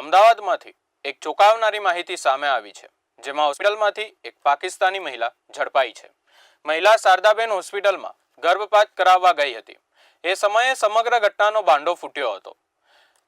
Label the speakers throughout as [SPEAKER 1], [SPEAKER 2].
[SPEAKER 1] અમદાવાદમાંથી એક ચોંકાવનારી માહિતી સામે આવી છે, જેમાં હોસ્પિટલમાંથી એક પાકિસ્તાની મહિલા ઝડપાઈ છે. મહિલા શારદાબેન હોસ્પિટલમાં ગર્ભપાત કરાવવા ગઈ હતી. એ સમયે સમગ્ર ઘટનાનો ભાંડો ફૂટ્યો હતો.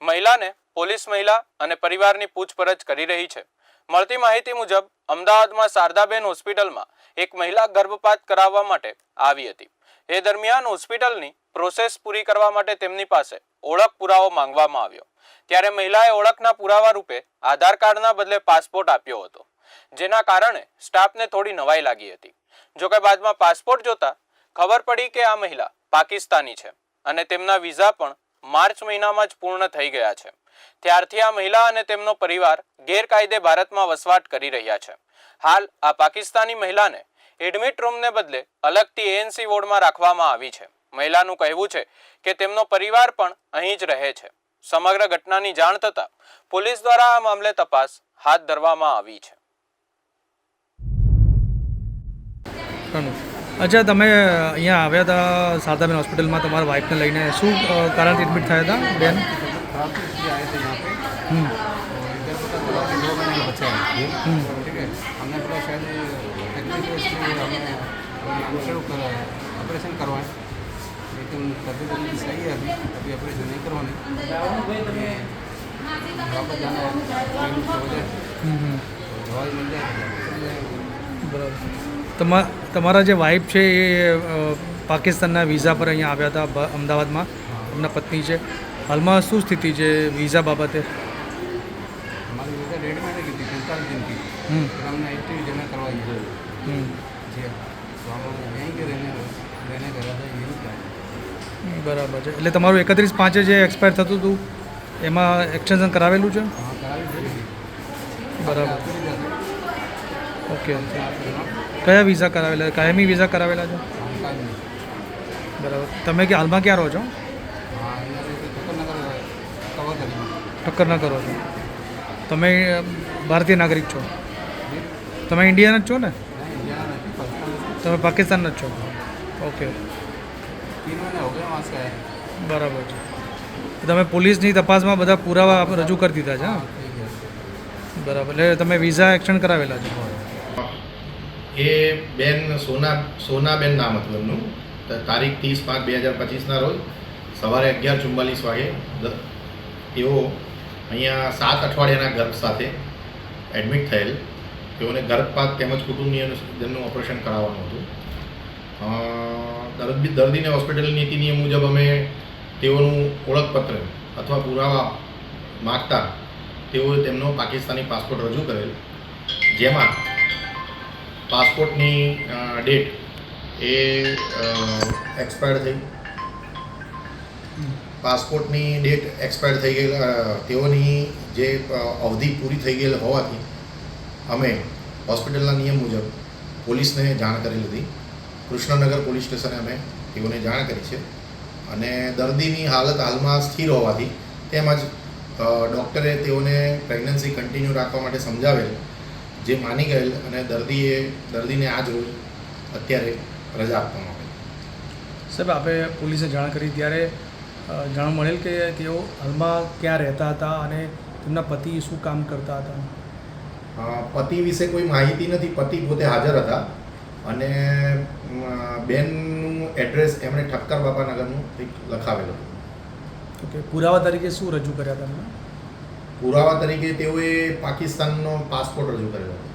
[SPEAKER 1] મહિલાને પોલીસ મહિલા અને પરિવારની પૂછપરછ કરી રહી છે. મળતી માહિતી મુજબ, અમદાવાદમાં શારદાબેન હોસ્પિટલમાં એક મહિલા ગર્ભપાત કરાવવા માટે આવી હતી. એ દરમિયાન હોસ્પિટલની પ્રોસેસ પૂરી કરવા માટે તેમની પાસે ઓળખ પુરાવો માંગવામાં આવ્યો. ત્યારે મહિલાએ ઓળખના પુરાવા રૂપે આધાર કાર્ડના બદલે પાસપોર્ટ આપ્યો હતો, જેના કારણે સ્ટાફને થોડી નવાઈ લાગી હતી. જોકે બાદમાં પાસપોર્ટ જોતા ખબર પડી કે આ મહિલા પાકિસ્તાની છે અને તેમના વિઝા પણ માર્ચ મહિનામાં જ પૂર્ણ થઈ ગયા છે. ત્યારથી આ મહિલા અને તેમનો પરિવાર ગેરકાયદે ભારતમાં વસવાટ કરી રહ્યા છે. હાલ આ પાકિસ્તાની મહિલાને એડમિટ રૂમને બદલે અલગથી એએનસી વોર્ડમાં રાખવામાં આવી છે. મહિલાનું કહેવું છે કે તેમનો પરિવાર પણ અહીં જ રહે છે. સમગ્ર ઘટનાની જાણ થતાં પોલીસ દ્વારા આ મામલે તપાસ હાથ ધરવામાં આવી છે
[SPEAKER 2] ઘણું અચ્છા તમે અહીંયા આવ્યા હતા શારદાબેન હોસ્પિટલમાં તમારા વાઈફને લઈને શું અ, કારણથી એડમિટ થયા હતા બેન
[SPEAKER 3] खराब स्थिति आए थे यहाँ पे
[SPEAKER 2] હમ
[SPEAKER 3] और इधर पता चला कि दो महीने का बच्चा है
[SPEAKER 2] हम्म।
[SPEAKER 3] ठीक है हमने बोला शायद तकलीफ है इसलिए हमने हमसे ऑपरेशन करवाएं लेकिन तबीयत उनकी सही है अभी अभी ऑपरेशन नहीं करवाने वापस जाना है ट्रेन की वजह
[SPEAKER 2] હમ હમ.
[SPEAKER 3] तो दवाई मिल जाए तो चल जाएंगे
[SPEAKER 2] બરાબર તમા તમારા જે વાઈફ છે એ અ, પાકિસ્તાનના વિઝા પર અહીંયા આવ્યા હતા બ- અમદાવાદમાં એમના પત્ની છે હાલમાં શું સ્થિતિ છે વિઝા બાબતે
[SPEAKER 3] हमारी वीज़ा डेढ़ महीने की थी पैंतालीस दिन की
[SPEAKER 2] હમ
[SPEAKER 3] फिर हमने एट्टी जमा करवाई है
[SPEAKER 2] હમ
[SPEAKER 3] जी
[SPEAKER 2] બરાબર છે. એટલે તમારું એકત્રીસ પાંચે જે એક્સપાયર થતું હતું એમાં એક્સટેન્શન કરાવેલું છે? બરાબર. ઓકે કયા વિઝા કરાવેલા? કાયમી વિઝા કરાવેલા છે? બરાબર. તમે કે હાલમાં ક્યાં રહો છો? ટક્કર ના કરો છો તમે ભારતીય નાગરિક છો? તમે ઇન્ડિયાના જ છો ને? તમે પાકિસ્તાનના જ છો? ઓકે બરાબર છે. તમે પોલીસની તપાસમાં બધા પુરાવા રજૂ કરી દીધા છે બરાબર. એટલે તમે વિઝા એક્શન કરાવેલા છે?
[SPEAKER 4] એ બેન સોના સોનાબેન નામ હતું એમનું. તારીખ ત્રીસ પાંચ બે હજાર પચીસના રોજ સવારે અગિયાર ચુમ્માલીસ વાગે તેઓ અહીંયા સાત અઠવાડિયાના ગર્ભ સાથે એડમિટ થયેલ. તેઓને ગર્ભપાત તેમજ કુટુંબની જેમનું ઓપરેશન કરાવવાનું હતું. દર્દી, દર્દીને હોસ્પિટલ નીતિ નિયમ મુજબ અમે તેઓનું ઓળખપત્ર અથવા પુરાવા માગતા તેઓએ તેમનો પાકિસ્તાની પાસપોર્ટ રજૂ કરેલ. જેમાં પાસપોર્ટની ડેટ એ એક્સપાયર થઈ. પાસપોર્ટની ડેટ એક્સપાયર થઈ ગયેલ તેઓની જે અવધિ પૂરી થઈ ગયેલ હોવાથી અમે હોસ્પિટલના નિયમ મુજબ પોલીસને જાણ કરેલી હતી. કૃષ્ણનગર પોલીસ સ્ટેશને અમે તેઓને જાણ કરી છે. અને દર્દીની હાલત હાલમાં સ્થિર હોવાથી તેમજ ડૉક્ટરે તેઓને પ્રેગ્નન્સી કન્ટિન્યુ રાખવા માટે સમજાવેલ જે માની ગયેલ અને દર્દીએ દર્દીને આજ રોજ અત્યારે રજા આપવામાં આવી.
[SPEAKER 2] સાહેબ આપણે પોલીસે જાણ કરી ત્યારે જાણ મળેલ કે તેઓ હાલમાં ક્યાં રહેતા હતા અને તેમના પતિ શું કામ કરતા હતા?
[SPEAKER 4] પતિ વિશે કોઈ માહિતી નથી. પતિ પોતે હાજર હતા. અને બેનનું એડ્રેસ એમણે ઠક્કર બાપાનગરનું કંઈક લખાવેલું.
[SPEAKER 2] ઓકે પુરાવા તરીકે શું રજૂ કર્યા તમે
[SPEAKER 4] પુરાવા તરીકે તેઓએ પાકિસ્તાનનો પાસપોર્ટ રજૂ કર્યો. હતો